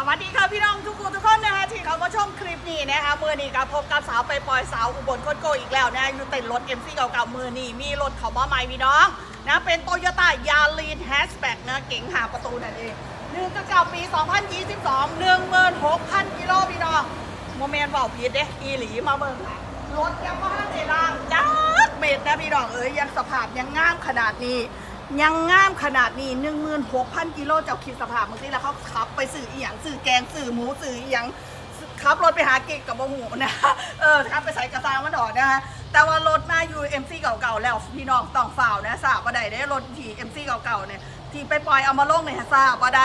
สวัสดีค่ะพี่น้องทุกคนทุกคนนะคะที่เขามาชมคลิปนี้นะคะมือนี้ก็พบกับสาวไปปล่อยสาวอุบลโคตรโกอีกแล้วนะอยู่เต็นรถ MC เก่าๆมือนี้มีรถเขามาใหม่พี่น้องนะเป็นโตโยต้ายาลีนแฮชแบ็กนะเก๋งหาประตูนั่นเองหนึ่งเก่าปี 2022 16,000กิโลพี่น้องโมเมนต์เบาผิดเด้อีหลีมาเบิ่งค่ะรถยังไม่ทันได้ล่างจักเม็ดนะพี่น้องเอ้ยยังสภาพยังงามขนาดนี้ ยังงามขนาดนี้16,000กิโลเจ้าคิดสภาพมึงสิแล้วเขาขับไปสื่ออีหยังสื่อแกงสื่อหมูสื่ออีหยังขับรถไปหาเก่งกับบะหมูนะเออขับไปใส่กระซังมันดอกนะฮะแต่ว่ารถมาอยู่ MC เก่าๆแล้วพี่น้องต้องฝ่าวนะทราบว่าใดได้รถที่ MC เก่าๆเนี่ยที่ไปปล่อยเอามาลงเนี่ยทราบว่าใด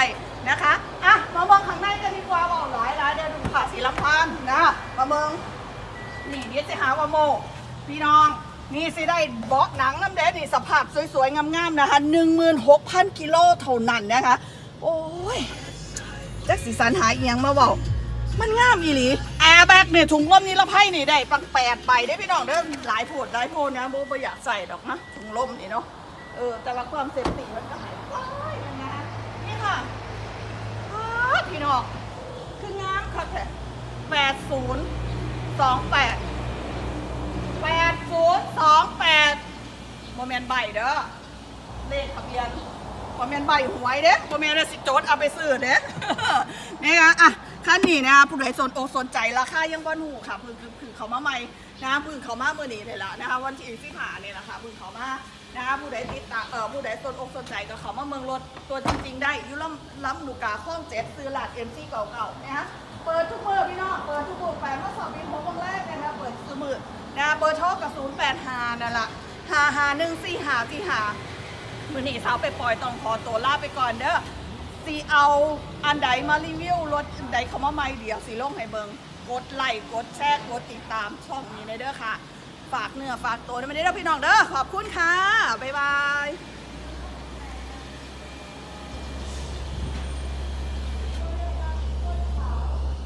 นะคะอะมามองข้างในกันดีกว่าบอกหลายหลายเดี๋ยวดูผ่าสีลำพันนะมาเมืองนี่เดี๋ยวจะหาว่าโมพี่น้อง นี่สิได้เบาะหนังน้ำแดงนี่สภาพสวยๆ งามๆ นะคะ16,000กิโลเท่านั้นนะคะ โอ้ยจักสีสันหายเอียงมาบอกมันงามอีหลีแอร์แบ็กเนี่ยถุงลมนิรภัยนี่ได้ปังแปดใบได้พี่น้องเด้อหลายโผดหลายโพดนะโบไม่อยากใส่ดอกนะถุงลมนี่เนาะเออแต่ว่าความเซฟตี้มันก็หายไปนะนี่ค่ะอ้าวพี่น้องคืองามค่ะแท้แปดศูนย์สองแปด แปดศูนย์สองแปด โมเมนใบเด้อ เลขทะเบียนโมเมนใบหวยเด้โมเมนต์สิโจทย์เอาไปซื้อเด้นี่นะอะขั้นนี้นะผู้ใดสนอกสนใจราคายังบ่หนูค่ะคือคือคือเขามาใหม่นะพึ่งเขามาเมื่อนี้เลยละนะคะวันที่ที่ผ่านเนี่ยนะคะพึ่งเขามานะคะผู้ใดติดตามเอ่อผู้ใดสนอกสนใจก็เขามาเมืองรถตัวจริง ๆ ได้อยุล้ำล้ำลูกกาข้องเจ็ดซื้อหลาดเอ็มซีเก่าๆนะคะเปิดทุกมือพี่น้องเปิดทุกมือแปดมาสอบบินหกวันแรกนะคะเปิดทุกมือนะเบอร์โทรกับ0 8 5นั่นละ หาหาหนึ่งสี่หาสี่หามือหนีสาวไปปล่อยต้องขอตัวลาไปก่อนเด้อสีเอาอันใดมารีวิวรถอันใดเขามาไม่เดียวสีลงให้เบิงกดไลค์กดแชร์กดติดตามช่องนี้ในเด้อค่ะ ฝากเนื้อฝากตัวด้วยไม่ได้เด้อพี่น้องเด้อขอบคุณค่ะ